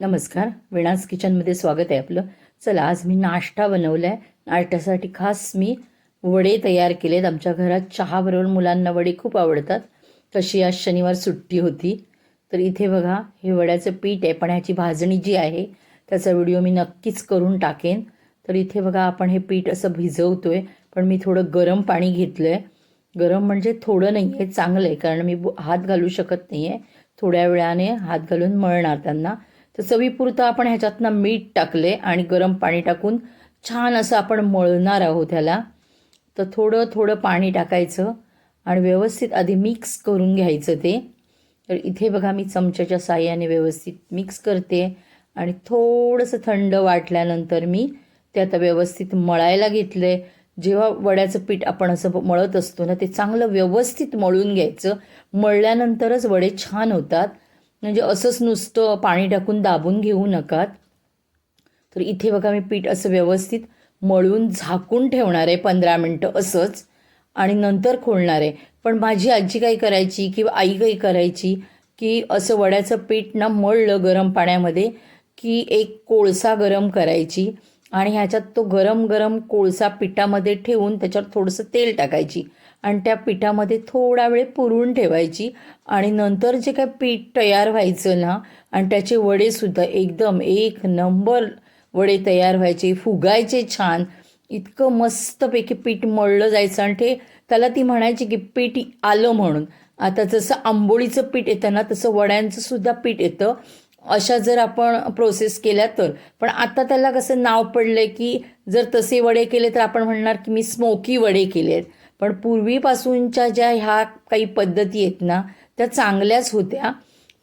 नमस्कार. विणास किचनमध्ये स्वागत आहे आपलं. चला आज मी नाश्ता बनवला आहे नाश्त्यासाठी खास मी वडे तयार केलेत. आमच्या घरात चहाबरोबर मुलांना वडे खूप आवडतात. तशी आज शनिवार सुट्टी होती. तर इथे बघा हे वड्याचं पीठ आहे पण ह्याची भाजणी जी आहे त्याचा व्हिडिओ मी नक्कीच करून टाकेन. तर इथे बघा आपण हे पीठ असं भिजवतो आहे पण मी थोडं गरम पाणी घेतलं आहे गरम म्हणजे थोडं नाही आहे चांगलं आहे कारण मी हात घालू शकत नाही आहे थोड्या वेळाने हात घालून मळणार त्यांना. तर चवीपुरतं आपण ह्याच्यातनं मीठ टाकले आणि गरम पाणी टाकून छान असं आपण मळणार आहोत ह्याला. तर थोडं थोडं पाणी टाकायचं आणि व्यवस्थित आधी मिक्स करून घ्यायचं ते. तर इथे बघा मी चमच्याच्या साह्याने व्यवस्थित मिक्स करते आणि थोडंसं थंड वाटल्यानंतर मी ते आता व्यवस्थित मळायला घेतलं जेव्हा वड्याचं पीठ आपण असं मळत असतो ना ते चांगलं व्यवस्थित मळून घ्यायचं. मळल्यानंतरच वडे छान होतात. म्हणजे असंच नुसतं पाणी टाकून दाबून घेऊ नकात. तर इथे बघा मी पीठ असं व्यवस्थित मळून झाकून ठेवणार आहे पंधरा मिनटं असंच आणि नंतर खोलणार आहे. पण माझी आजी काय करायची किंवा आई काही करायची की असं वड्याचं पीठ ना मळलं गरम पाण्यामध्ये की एक कोळसा गरम करायची. आणि ह्याच्यात तो गरम गरम कोळसा पिठामध्ये ठेवून त्याच्यावर थोडंसं तेल टाकायची आणि त्या पिठामध्ये थोडा वेळ पुरून ठेवायची. आणि नंतर जे काय पीठ तयार व्हायचं ना आणि त्याचे वडेसुद्धा एकदम एक नंबर वडे तयार व्हायचे फुगायचे छान. इतकं मस्तपैकी पीठ मळलं जायचं आणि ते त्याला ती म्हणायची की पीठ आलं म्हणून. आता जसं आंबोळीचं पीठ येतं ना तसं वड्यांचं सुद्धा पीठ येतं. अशा जर आपण प्रोसेस केल्या तर. पण आता त्याला कसं नाव पडलं की जर तसे वडे केले तर आपण म्हणणार की मी स्मोकी वडे केले आहेत पण पूर्वीपासूनच्या ज्या ह्या काही पद्धती आहेत ना त्या चांगल्याच होत्या.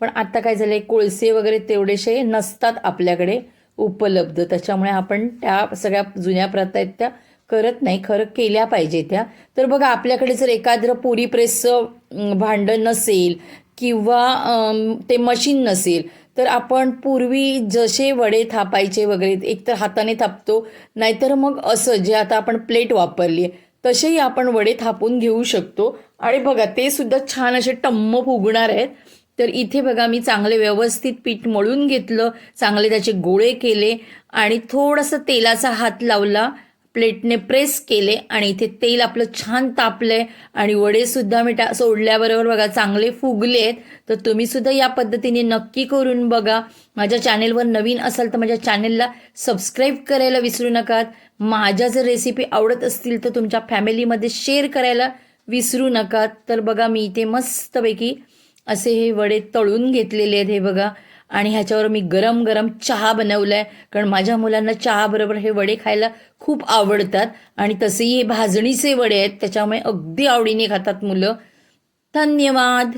पण आता काय झालं आहे कोळसे वगैरे तेवढेसे नसतात आपल्याकडे उपलब्ध. त्याच्यामुळे आपण त्या सगळ्या जुन्या प्रथा आहेत त्या करत नाही. खरं केल्या पाहिजे त्या. तर बघा आपल्याकडे जर एखादं पुरी प्रेसचं भांडं नसेल किंवा ते मशीन नसेल तर आपण पूर्वी जसे वडे थापायचे वगैरे एक तर हाताने थापतो नाहीतर मग असं जे आता आपण प्लेट वापरली आहे तसेही आपण वडे थापून घेऊ शकतो. आणि बघा ते सुद्धा छान असे टम्म फुगणार आहेत. तर इथे बघा मी चांगले व्यवस्थित पीठ मळून घेतलं चांगले त्याचे गोळे केले आणि थोडंसं तेलाचा हात लावला. प्लेटने प्रेस केले आणि इथे तेल आपलं छान तापलंय आणि वडेसुद्धा मी टा सोडल्याबरोबर बघा चांगले फुगले आहेत तर तुम्ही सुद्धा या पद्धतीने नक्की करून बघा. माझ्या चॅनेलवर नवीन असाल तर माझ्या चॅनेलला सबस्क्राईब करायला विसरू नका माझ्या जर रेसिपी आवडत असतील तर तुमच्या फॅमिलीमध्ये शेअर करायला विसरू नका तर बघा मी इथे मस्तपैकी असे हे वडे तळून घेतलेले आहेत हे बघा. आणि ह्याच्यावर मी गरम गरम चहा बनवलाय. कारण माझ्या मुलांना चहाबरोबर हे वडे खायला खूप आवडतात. आणि तसेही हे भाजणीचे वडे आहेत त्याच्यामुळे अगदी आवडीने खातात मुलं. धन्यवाद.